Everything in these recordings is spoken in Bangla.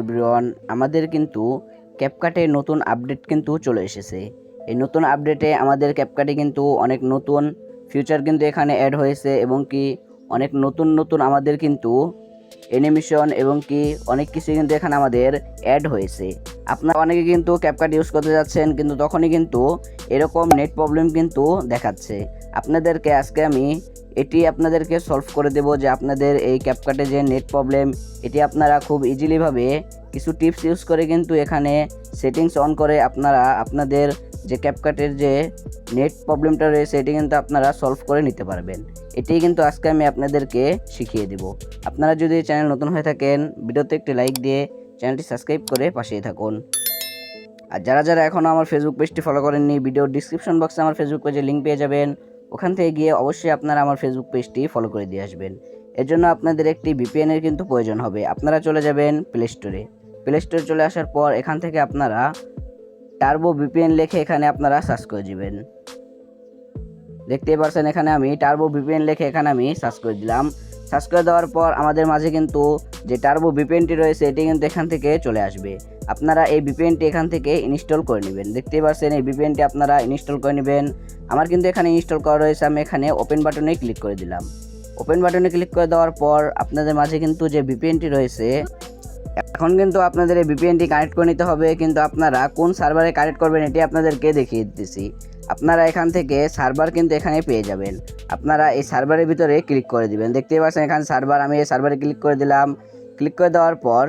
এভরিওয়ান আমাদের কিন্তু ক্যাপকাটে নতুন আপডেট কিন্তু চলে এসেছে। এই নতুন আপডেটে আমাদের ক্যাপকাটে কিন্তু অনেক নতুন ফিউচার কিন্তু এখানে অ্যাড হয়েছে এবং কি অনেক নতুন নতুন আমাদের কিন্তু অ্যানিমেশন এবং কি অনেক কিছু কিন্তু এখানে আমাদের অ্যাড হয়েছে। আপনারা অনেকে কিন্তু ক্যাপকাট ইউজ করতে যাচ্ছেন, কিন্তু তখনই কিন্তু এরকম নেট প্রবলেম কিন্তু দেখাচ্ছে। আপনাদেরকে আজকে আমি এটি আপনাদেরকে সলভ করে দেব যে আপনাদের এই ক্যাপকাটে যে নেট প্রবলেম এটি আপনারা খুব ইজিলিভাবে কিছু টিপস ইউজ করে কিন্তু এখানে সেটিংস অন করে আপনারা আপনাদের যে ক্যাপকাটের যে নেট প্রবলেমটা রয়েছে, এটি কিন্তু আপনারা সলভ করে নিতে পারবেন। এটি কিন্তু আজকে আমি আপনাদেরকে শিখিয়ে দেব। আপনারা যদি চ্যানেল নতুন হয়ে থাকেন, ভিডিওতে একটি লাইক দিয়ে চ্যানেলটি সাবস্ক্রাইব করে পাশেই থাকুন। আর যারা যারা এখনও আমার ফেসবুক পেজটি ফলো করেননি ভিডিওর ডিসক্রিপশন বক্সে আমার ফেসবুক পেজে লিঙ্ক পেয়ে যাবেন। ওখান থেকে গিয়ে অবশ্যই আপনারা আমার ফেসবুক পেজটি ফলো করে দিয়ে আসবেন। এর জন্য আপনাদের একটি ভিপিএনের কিন্তু প্রয়োজন হবে। আপনারা চলে যাবেন প্লে স্টোরে প্লে স্টোরে চলে আসার পর এখান থেকে আপনারা টার্বো ভিপিএন লিখে এখানে আপনারা সার্চ করে দিবেন। দেখতেই পারছেন এখানে আমি টার্বো ভিপিএন লিখে এখানে আমি সার্চ করে দিলাম। সার্চ করে দেওয়ার পর আমাদের মাঝে কিন্তু যে টার্বো বিপিএনটি রয়েছে, এটি কিন্তু এখান থেকে চলে আসবে। আপনারা এই বিপিএনটি এখান থেকে ইনস্টল করে নেবেন। দেখতেই পাচ্ছেন এই ভিপিএনটি আপনারা ইনস্টল করে নেবেন। আমার কিন্তু এখানে ইনস্টল করা রয়েছে, আমি এখানে ওপেন বাটনে ক্লিক করে দিলাম। ওপেন বাটনে ক্লিক করে দেওয়ার পর আপনাদের মাঝে কিন্তু যে বিপিএনটি রয়েছে এখন কিন্তু আপনাদের এই ভিপিএনটি কানেক্ট করে নিতে হবে, কিন্তু আপনারা কোন সার্ভারে কানেক্ট করবেন এটি আপনাদেরকে দেখিয়ে দিতেছি। আপনারা এখান থেকে সার্ভার কিন্তু এখানে পেয়ে যাবেন। আপনারা এই সার্ভারের ভিতরে ক্লিক করে দিবেন। দেখতেই পাচ্ছেন এখানে সার্ভার আমি এই সার্ভারে ক্লিক করে দিলাম। ক্লিক করে দেওয়ার পর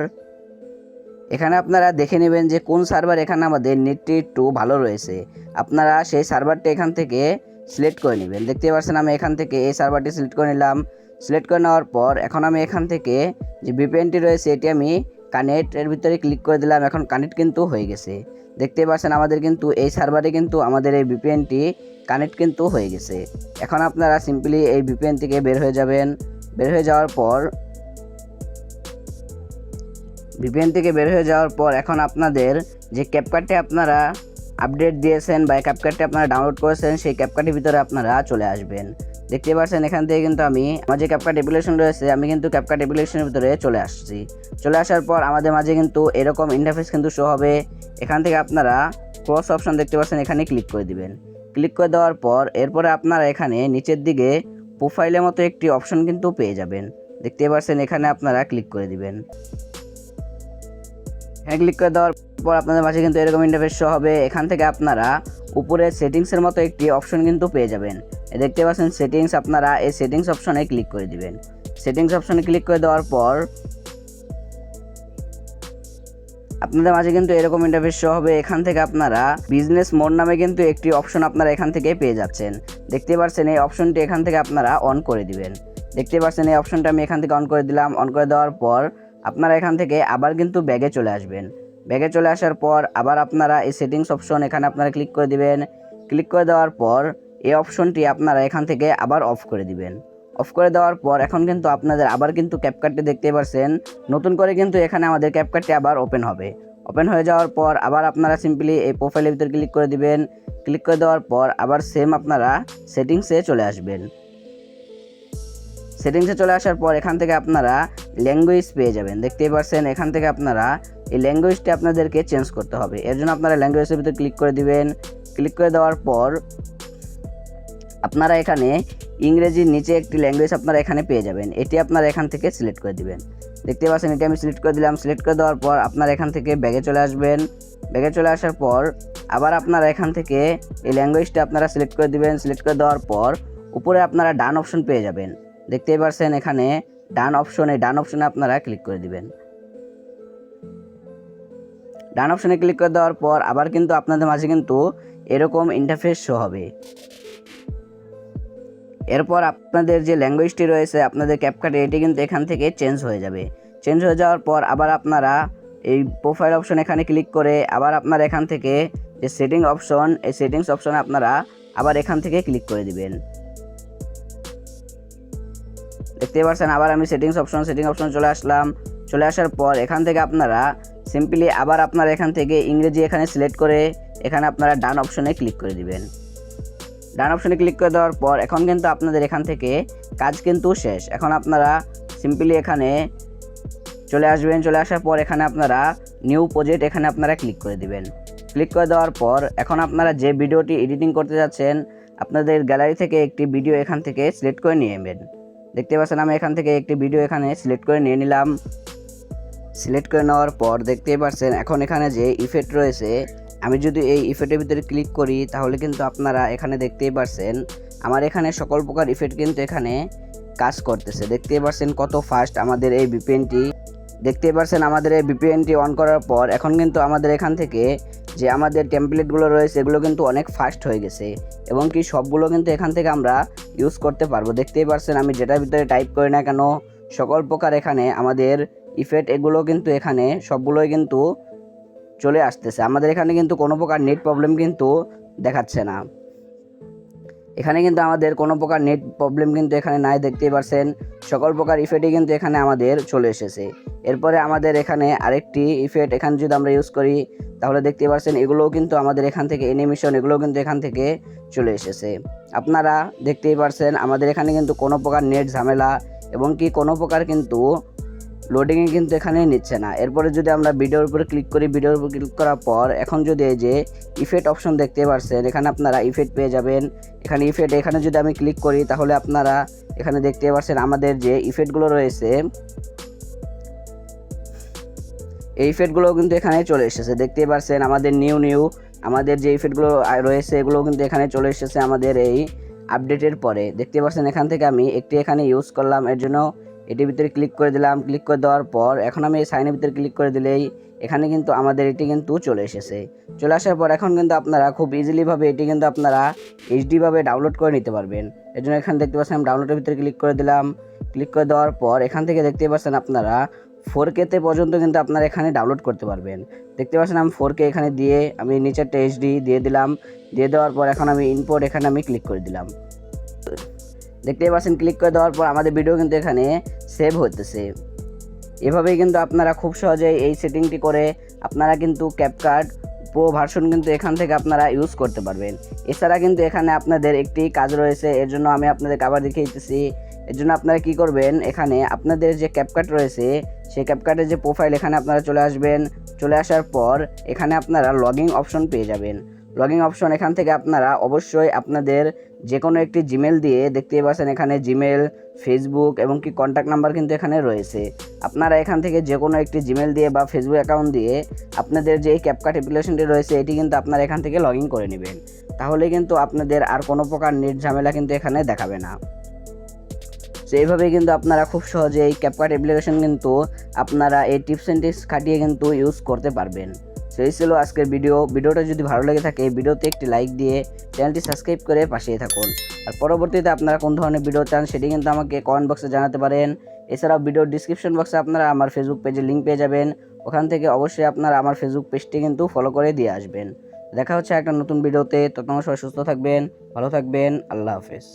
এখানে আপনারা দেখে নেবেন যে কোন সার্ভার এখানে আমাদের নেটটি একটু ভালো রয়েছে। আপনারা সেই সার্ভারটি এখান থেকে সিলেক্ট করে নেবেন। দেখতে পাচ্ছেন আমি এখান থেকে এই সার্ভারটি সিলেক্ট করে নিলাম। সিলেক্ট করে নেওয়ার পর এখন আমি এখান থেকে যে ভিপিএনটি রয়েছে, এটি আমি কানেক্ট এর ভিতরে ক্লিক করে দিলাম। এখন কানেক্ট কিন্তু হয়ে গেছে। দেখতে পাচ্ছেন আমাদের কিন্তু এই সার্ভারে কিন্তু আমাদের এই ভিপিএনটি কানেক্ট কিন্তু হয়ে গেছে। এখন আপনারা সিম্পলি এই ভিপিএন থেকে বের হয়ে যাবেন। বের হয়ে যাওয়ার পর ভিপিএন থেকে বের হয়ে যাওয়ার পর এখন আপনাদের যে ক্যাপকাটে আপনারা আপডেট দিয়েছেন বা ক্যাপকাটটি আপনারা ডাউনলোড করেছেন, সেই ক্যাপকাটের ভিতরে আপনারা চলে আসবেন। দেখতে পাচ্ছেন এখান থেকে কিন্তু আমি, আমার যে ক্যাপকাট এপ্লিকেশন রয়েছে, আমি কিন্তু ক্যাপকাট এপ্লিকেশনের ভিতরে চলে আসছি। চলে আসার পর আমাদের মাঝে কিন্তু এরকম ইন্টারফেস কিন্তু শো হবে। এখান থেকে আপনারা ক্রস অপশন দেখতে পাচ্ছেন, এখানে ক্লিক করে দিবেন। ক্লিক করে দেওয়ার পর এরপরে আপনারা এখানে নিচের দিকে প্রোফাইলের মতো একটি অপশন কিন্তু পেয়ে যাবেন। দেখতে পাচ্ছেন এখানে আপনারা ক্লিক করে দিবেন। এখানে ক্লিক করে দেওয়ার পর আপনাদের মাঝে কিন্তু এরকম ইন্টারফেস শো হবে। এখান থেকে আপনারা উপরে সেটিংসের মতো একটি অপশন কিন্তু পেয়ে যাবেন। দেখতে পাচ্ছেন সেটিংস আপনারা এই সেটিংস অপশনে ক্লিক করে দিবেন। সেটিংস অপশনে ক্লিক করে দেওয়ার পর আপনাদের মাঝে কিন্তু এরকম ইন্টারফেস শো হবে। এখান থেকে আপনারা বিজনেস মোড নামে কিন্তু একটি অপশন আপনারা এখান থেকে পেয়ে যাচ্ছেন। দেখতে পাচ্ছেন এই অপশনটি এখান থেকে আপনারা অন করে দিবেন। দেখতে পাচ্ছেন এই অপশনটা আমি এখান থেকে অন করে দিলাম। অন করে দেওয়ার পর আপনারা এখান থেকে আবার কিন্তু ব্যাগে চলে আসবেন। ব্যাগে চলে আসার পর আবার আপনারা এই সেটিংস অপশন এখানে আপনারা ক্লিক করে দিবেন। ক্লিক করে দেওয়ার পর এই অপশনটি আপনারা এখান থেকে আবার অফ করে দিবেন। অফ করে দেওয়ার পর এখন কিন্তু আপনাদের আবার কিন্তু ক্যাপকাটটি দেখতে পারছেন। নতুন করে কিন্তু এখানে আমাদের ক্যাপকাটটি আবার ওপেন হবে। ওপেন হয়ে যাওয়ার পর আবার আপনারা সিম্পলি এই প্রোফাইলের ভিতরে ক্লিক করে দিবেন। ক্লিক করে দেওয়ার পর আবার সেম আপনারা সেটিংসে চলে আসবেন। সেটিংসে চলে আসার পর এখান থেকে আপনারা ল্যাঙ্গুয়েজ পেয়ে যাবেন। দেখতেই পাচ্ছেন, এখান থেকে আপনারা এই ল্যাঙ্গুয়েজটি আপনাদেরকে চেঞ্জ করতে হবে। এর জন্য আপনারা ল্যাঙ্গুয়েজের ভিতরে ক্লিক করে দিবেন। ক্লিক করে দেওয়ার পর আপনারা এখানে ইংরেজির নিচে একটি ল্যাঙ্গুয়েজ আপনারা এখানে পেয়ে যাবেন। এটি আপনারা এখান থেকে সিলেক্ট করে দিবেন। দেখতে পাচ্ছেন, এটি আমি সিলেক্ট করে দিলাম। সিলেক্ট করে দেওয়ার পর আপনারা এখান থেকে ব্যাগে চলে আসবেন। ব্যাগে চলে আসার পর আবার আপনারা এখান থেকে এই ল্যাঙ্গুয়েজটা আপনারা সিলেক্ট করে দিবেন। সিলেক্ট করে দেওয়ার পর উপরে আপনারা ডান অপশন পেয়ে যাবেন। দেখতেই পাচ্ছেন, এখানে ডান অপশনে ডান অপশনে আপনারা ক্লিক করে দিবেন। ডান অপশনে ক্লিক করে দেওয়ার পর আবার কিন্তু আপনাদের মাঝে কিন্তু এরকম ইন্টারফেস শো হবে। এরপর আপনাদের যে ল্যাঙ্গুয়েজটি রয়েছে, আপনাদের ক্যাপকাটে এটি কিন্তু এখান থেকে চেঞ্জ হয়ে যাবে। চেঞ্জ হয়ে যাওয়ার পর আবার আপনারা এই প্রোফাইল অপশন এখানে ক্লিক করে আবার আপনারা এখান থেকে যে সেটিং অপশন এই সেটিংস অপশনে আপনারা আবার এখান থেকে ক্লিক করে দিবেন। দেখতে পাচ্ছেন আবার আমি সেটিংস অপশন সেটিং অপশন চলে আসলাম। চলে আসার পর এখান থেকে আপনারা সিম্পলি আবার আপনারা এখান থেকে ইংরেজি এখানে সিলেক্ট করে এখানে আপনারা ডান অপশনে ক্লিক করে দিবেন। ডান অপশনে ক্লিক করে দেওয়ার পর এখন কিন্তু আপনাদের এখান থেকে কাজ কিন্তু শেষ। এখন আপনারা সিম্পলি এখানে চলে আসবেন, চলে আসার পর এখানে আপনারা নিউ প্রজেক্ট এখানে আপনারা ক্লিক করে দিবেন। ক্লিক করে দেওয়ার পর এখন আপনারা যে ভিডিওটি এডিটিং করতে যাচ্ছেন, আপনাদের গ্যালারি থেকে একটি ভিডিও এখান থেকে সিলেক্ট করে নিয়ে নেবেন। দেখতে পাচ্ছেন, আমি এখান থেকে একটি ভিডিও এখানে সিলেক্ট করে নিয়ে নিলাম। সিলেক্ট করে নেওয়ার পর দেখতেই পাচ্ছেন, এখন এখানে যে ইফেক্ট রয়েছে, আমি যদি এই ইফেক্টের ভিতরে ক্লিক করি, তাহলে কিন্তু আপনারা এখানে দেখতেই পাচ্ছেন আমার এখানে সকল প্রকার ইফেক্ট কিন্তু এখানে কাজ করতেছে। দেখতেই পাচ্ছেন কত ফাস্ট আমাদের এই বিপিএনটি দেখতেই পারছেন আমাদের এই বিপিএনটি অন করার পর এখন কিন্তু আমাদের এখান থেকে যে আমাদের টেমপ্লেটগুলো রয়েছে, এগুলো কিন্তু অনেক ফাস্ট হয়ে গেছে এবং কি সবগুলো কিন্তু এখান থেকে আমরা ইউজ করতে পারব। দেখতেই পারছেন আমি যেটার ভিতরে টাইপ করি না কেন, সকল প্রকার এখানে আমাদের ইফেক্ট এগুলো কিন্তু এখানে সবগুলোই কিন্তু চলে আসতেছে। আমাদের এখানে কিন্তু কোনো প্রকার নেট প্রবলেম কিন্তু দেখাচ্ছে না। এখানে কিন্তু আমাদের কোনো প্রকার নেট প্রবলেম কিন্তু এখানে নাই, দেখতেই পারছেন। সকল প্রকার ইফেক্টই কিন্তু এখানে আমাদের চলে এসেছে। এরপরে আমাদের এখানে আরেকটি ইফেক্ট এখানে যদি আমরা ইউজ করি, তাহলে দেখতে পারছেন এগুলোও কিন্তু আমাদের এখান থেকে অ্যানিমেশন এগুলোও কিন্তু এখান থেকে চলে এসেছে। আপনারা দেখতেই পারছেন আমাদের এখানে কিন্তু কোনো প্রকার নেট ঝামেলা, এবং কি কোনো প্রকার কিন্তু লোডিংয়ে কিন্তু এখানে নিচ্ছে না। এরপরে যদি আমরা ভিডিওর উপরে ক্লিক করি ভিডিওর উপর ক্লিক করার পর এখন যদি এই যে ইফেক্ট অপশন দেখতে পারছেন, এখানে আপনারা ইফেক্ট পেয়ে যাবেন। এখানে ইফেক্ট এখানে যদি আমি ক্লিক করি, তাহলে আপনারা এখানে দেখতে পাচ্ছেন আমাদের যে ইফেক্টগুলো রয়েছে, এই ইফেক্টগুলো কিন্তু এখানে চলে এসেছে। দেখতে পারছেন আমাদের নিউ নিউ আমাদের যে ইফেক্টগুলো রয়েছে এগুলো কিন্তু এখানে চলে এসেছে আমাদের এই আপডেটের পরে। দেখতে পাচ্ছেন এখান থেকে আমি একটি এখানে ইউজ করলাম, এর জন্য এটির ভিতরে ক্লিক করে দিলাম। ক্লিক করে দেওয়ার পর এখন আমি এই সাইনের ভিতরে ক্লিক করে দিলেই এখানে কিন্তু আমাদের এটি কিন্তু চলে এসেছে। চলে আসার পর এখন কিন্তু আপনারা খুব ইজিলিভাবে এটি কিন্তু আপনারা এইচডিভাবে ডাউনলোড করে নিতে পারবেন। এর জন্য এখানে দেখতে পাচ্ছেন আমি ডাউনলোডের ভিতরে ক্লিক করে দিলাম। ক্লিক করে দেওয়ার পর এখান থেকে দেখতে পাচ্ছেন আপনারা ফোর কেতে পর্যন্ত কিন্তু আপনারা এখানে ডাউনলোড করতে পারবেন। দেখতে পাচ্ছেন আমি ফোর কে এখানে দিয়ে আমি নিচেরটা এইচডি দিয়ে দিলাম। দিয়ে দেওয়ার পর এখন আমি ইনপোর্ট এখানে আমি ক্লিক করে দিলাম। দেখতেই পাচ্ছেন ক্লিক করে দেওয়ার পর আমাদের ভিডিও কিন্তু এখানে সেভ হতেছে এভাবেই কিন্তু আপনারা খুব সহজেই এই সেটিংটি করে আপনারা কিন্তু ক্যাপকার্ড প্রো ভার্সন কিন্তু এখান থেকে আপনারা ইউজ করতে পারবেন। এছাড়া কিন্তু এখানে আপনাদের একটি কাজ রয়েছে, এর জন্য আমি আপনাদের আবার দেখিয়ে দিতেছি এর জন্য আপনারা কি করবেন, এখানে আপনাদের যে ক্যাপকার্ড রয়েছে, সেই ক্যাপকার্ডের যে প্রোফাইল এখানে আপনারা চলে আসবেন। চলে আসার পর এখানে আপনারা লগিং অপশন পেয়ে যাবেন। লগিং অপশন এখান থেকে আপনারা অবশ্যই আপনাদের যে কোনো একটি জিমেল দিয়ে দেখতেই পাচ্ছেন এখানে জিমেল ফেসবুক এবং কি কন্ট্যাক্ট নাম্বার কিন্তু এখানে রয়েছে। আপনারা এখান থেকে যে কোনো একটি জিমেল দিয়ে বা ফেসবুক অ্যাকাউন্ট দিয়ে আপনাদের যে এই ক্যাপকার্ট অ্যাপ্লিকেশনটি রয়েছে, এটি কিন্তু আপনারা এখান থেকে লগ করে নেবেন। তাহলে কিন্তু আপনাদের আর কোনো প্রকার নেট ঝামেলা কিন্তু এখানে দেখাবে না। তো এইভাবেই কিন্তু আপনারা খুব সহজে এই ক্যাপকার্ট অ্যাপ্লিকেশন কিন্তু আপনারা এই টিপস অ্যান্ড টিপস খাটিয়ে কিন্তু ইউজ করতে পারবেন। এই ছিল আজকের ভিডিও। ভিডিওটা যদি ভালো লেগে থাকে ভিডিওতে একটি লাইক দিয়ে চ্যানেলটি সাবস্ক্রাইব করে পাশেই থাকুন। আর পরবর্তীতে আপনারা কোন ধরনের ভিডিও চান সেটি কিন্তু আমাকে কমেন্ট বক্সে জানাতে পারেন। এছাড়াও ভিডিওর ডিসক্রিপশন বক্সে আপনারা আমার ফেসবুক পেজের লিঙ্ক পেয়ে যাবেন। ওখান থেকে অবশ্যই আপনারা আমার ফেসবুক পেজটি কিন্তু ফলো করে দিয়ে আসবেন। দেখা হচ্ছে একটা নতুন ভিডিওতে তখন সবাই সুস্থ থাকবেন, ভালো থাকবেন। আল্লাহ হাফেজ।